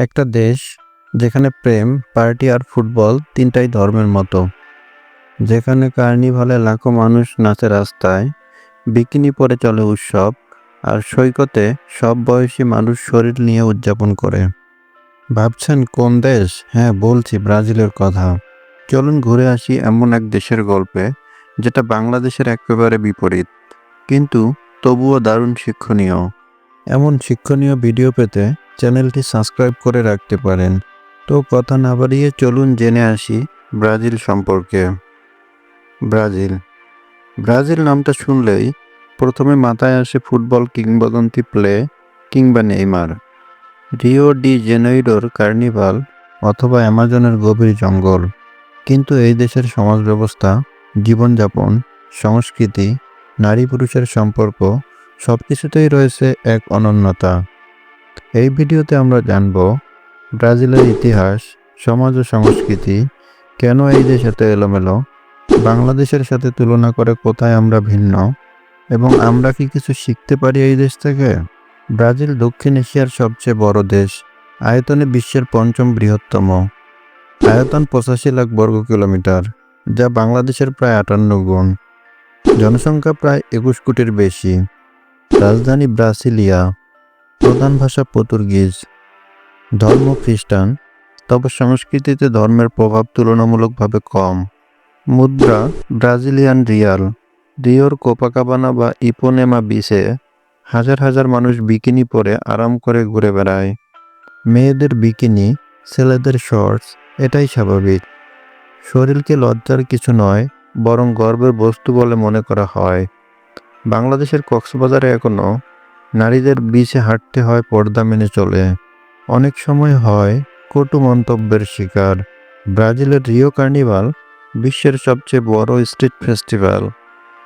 একটা দেশ যেখানে প্রেম, পার্টি আর ফুটবল তিনটাই ধর্মের মতো। যেখানে কার্নিভালে লাখো মানুষ নাচে রাস্তায়, বিকিনি পরে চলে উৎসব, আর সৈকতে সব বয়সী মানুষ শরীর নিয়ে উদযাপন করে। ভাবছেন, কোন দেশ? হ্যাঁ বলছি, ব্রাজিলের কথা। চলুন ঘুরে আসি এমন এক দেশের গল্পে, যেটা বাংলাদেশের একেবারে বিপরীত। কিন্তু তবুও দারুণ শিক্ষণীয়। এমন শিক্ষণীয় ভিডিও পেতে চ্যানেলটি সাবস্ক্রাইব করে রাখতে পারেন। তো কথা না বাড়িয়ে চলুন জেনে আসি ব্রাজিল সম্পর্কে। ব্রাজিল। ব্রাজিল নামটা শুনলেই প্রথমে মাথায় আসে ফুটবল কিংবদন্তি প্লে কিংবা নেইমার। রিও ডি জেনেইরোর কার্নিভাল অথবা অ্যামাজনের গভীর জঙ্গল। কিন্তু এই দেশের সমাজ ব্যবস্থা জীবনযাপন, সংস্কৃতি নারী পুরুষের সম্পর্ক সব কিছুতেই রয়েছে এক অনন্যতা। এই ভিডিওতে আমরা জানব ব্রাজিলের ইতিহাস, সমাজ ও সংস্কৃতি, কেন এই দেশ এত এলোমেলো, বাংলাদেশের সাথে তুলনা করে কোথায় আমরা ভিন্ন, এবং আমরা কি কিছু শিখতে পারি এই দেশ থেকে? ব্রাজিল দক্ষিণ এশিয়ার সবচেয়ে বড় দেশ, আয়তনে বিশ্বের পঞ্চম বৃহত্তম, আয়তন পঁচাশি লাখ বর্গ কিলোমিটার, যা বাংলাদেশের প্রায় আটান্ন গুণ, জনসংখ্যা প্রায় একুশ কোটির বেশি, রাজধানী ব্রাসিলিয়া প্রধান ভাষা পর্তুগিজ। ধর্ম খ্রিস্টান, তবে সংস্কৃতিতে ধর্মের প্রভাব তুলনামূলকভাবে কম। মুদ্রা, ব্রাজিলিয়ান রিয়াল, রিওর কোপাকাবানা বা ইপোনেমা বিচে হাজার হাজার মানুষ বিকিনি পরে আরাম করে ঘুরে বেড়ায়। মেয়েদের বিকিনি, ছেলেদের শর্টস, এটাই স্বাভাবিক। শরীরকে লজ্জার কিছু নয়, বরং গর্বের বস্তু বলে মনে করা হয়। বাংলাদেশের কক্সবাজারে এখনও নারীদের বিচে হাঁটতে হয়, পর্দা মেনে চলে। অনেক সময় হয় কটু মন্তব্যের শিকার। ব্রাজিলের রিও কার্নিভাল, বিশ্বের সবচেয়ে বড় স্ট্রিট ফেস্টিভ্যাল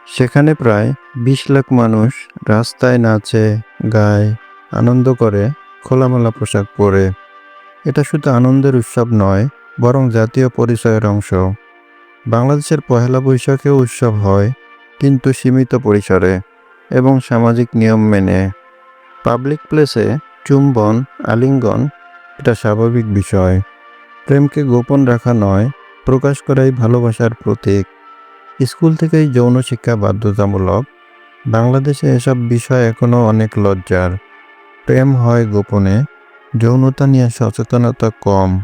সেখানে প্রায় বিশ লাখ মানুষ রাস্তায় নাচে, গায়, আনন্দ করে, খোলামেলা পোশাক পরে। এটা শুধু আনন্দের উৎসব নয়, বরং জাতীয় পরিচয়ের অংশ। বাংলাদেশের পহেলা বৈশাখেও উৎসব হয়, কিন্তু সীমিত পরিসরে। এবং সামাজিক নিয়ম মেনে। পাবলিক প্লেসে চুম্বন, আলিঙ্গন, এটা স্বাভাবিক বিষয়। প্রেমকে গোপন রাখা নয়, প্রকাশ করাই ভালোবাসার প্রতীক। স্কুল থেকেই যৌন শিক্ষা বাধ্যতামূলক। বাংলাদেশে এসব বিষয় এখনও অনেক লজ্জার। প্রেম হয় গোপনে, যৌনতা নিয়ে সচেতনতা কম।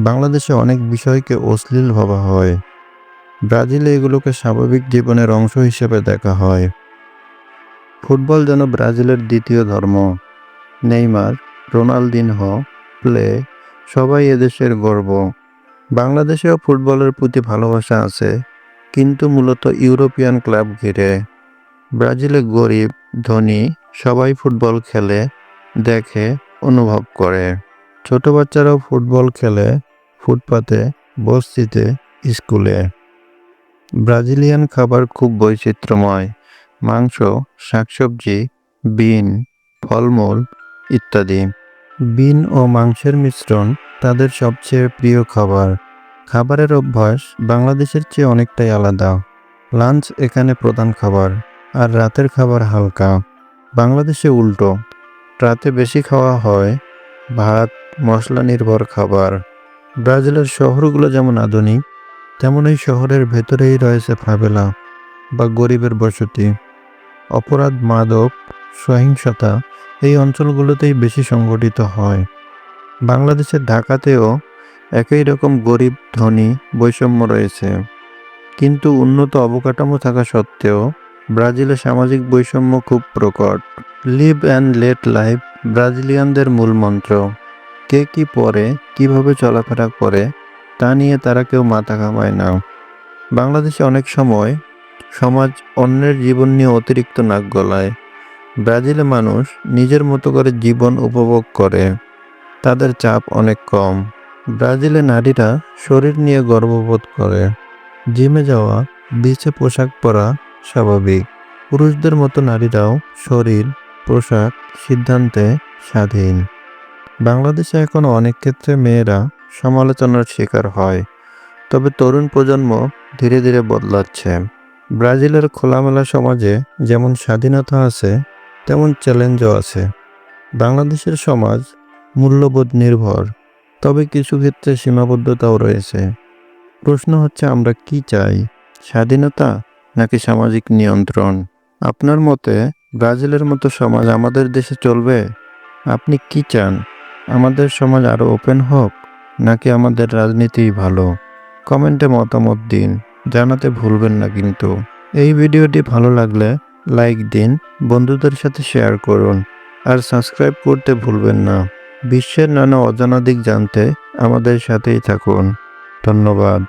বাংলাদেশে অনেক বিষয়কে অশ্লীল ভাবা হয়। ব্রাজিলে এগুলোকে স্বাভাবিক জীবনের অংশ হিসেবে দেখা হয়। ফুটবল যেন ব্রাজিলের দ্বিতীয় ধর্ম। নেইমার, রোনালদিনহো, প্লে, সবাই এদেশের গর্ব। বাংলাদেশেও ফুটবলের প্রতি ভালোবাসা আছে, কিন্তু মূলত ইউরোপিয়ান ক্লাব ঘিরে। ব্রাজিলে গরিব, ধনী, সবাই ফুটবল খেলে, দেখে, অনুভব করে। ছোট বাচ্চারাও ফুটবল খেলে, ফুটপাতে, বস্তিতে, স্কুলে। ব্রাজিলিয়ান খাবার খুব বৈচিত্র্যময়। মাংস, শাকসবজি, বিন, ফলমূল ইত্যাদি। বিন ও মাংসের মিশ্রণ তাদের সবচেয়ে প্রিয় খাবার। খাবারের অভ্যাস বাংলাদেশের চেয়ে অনেকটাই আলাদা। লাঞ্চ এখানে প্রধান খাবার, আর রাতের খাবার হালকা। বাংলাদেশে উল্টো। রাতে বেশি খাওয়া হয় ভাত মশলা নির্ভর খাবার। ব্রাজিলের শহরগুলো যেমন আধুনিক তেমন এই শহরের ভেতরেই রয়েছে ফাবেলা বা গরিবের বসতি। অপরাধ, মাদক, সহিংসতা এই অঞ্চলগুলোতেই বেশি সংগঠিত হয়। বাংলাদেশের ঢাকাতেও একই রকম গরিব, ধনী বৈষম্য রয়েছে। কিন্তু উন্নত অবকাঠামো থাকা সত্ত্বেও ব্রাজিলে সামাজিক বৈষম্য খুব প্রকট। লিভ অ্যান্ড লেট লাইফ ব্রাজিলিয়ানদের মূল মন্ত্র। কে কি পরে, কীভাবে চলাফেরা করে, তা নিয়ে তারা কেউ মাথা ঘামায় না। বাংলাদেশে অনেক সময় সমাজ অন্যের জীবন নিয়ে অতিরিক্ত নাক গলায়। ব্রাজিলে মানুষ নিজের মতো করে জীবন উপভোগ করে। তাদের চাপ অনেক কম। ব্রাজিলে নারীরা শরীর নিয়ে গর্ববোধ করে। জিমে যাওয়া, বিচে পোশাক পরা স্বাভাবিক। পুরুষদের মতো নারীরাও শরীর, পোশাক সিদ্ধান্তে স্বাধীন। বাংলাদেশে এখন অনেক ক্ষেত্রে মেয়েরা সমালোচনার শিকার হয়। তবে তরুণ প্রজন্ম ধীরে ধীরে বদলাচ্ছে। ব্রাজিলের খোলামেলা সমাজে যেমন স্বাধীনতা আছে, তেমন চ্যালেঞ্জও আছে। বাংলাদেশের সমাজ মূল্যবোধ নির্ভর, তবে কিছু ক্ষেত্রে সীমাবদ্ধতাও রয়েছে। প্রশ্ন হচ্ছে, আমরা কি চাই? স্বাধীনতা নাকি সামাজিক নিয়ন্ত্রণ? আপনার মতে, ব্রাজিলের মতো সমাজ আমাদের দেশে চলবে? আপনি কি চান? আমাদের সমাজ আরও ওপেন হোক, নাকি আমাদের রাজনীতিই ভালো? কমেন্টে মতামত দিন। জানাতে ভুলবেন না কিন্তু। এই ভিডিওটি ভালো লাগলে লাইক দিন, বন্ধুদের সাথে শেয়ার করুন, আর সাবস্ক্রাইব করতে ভুলবেন না। বিশ্বের নানা অজানা দিক জানতে আমাদের সাথেই থাকুন। ধন্যবাদ।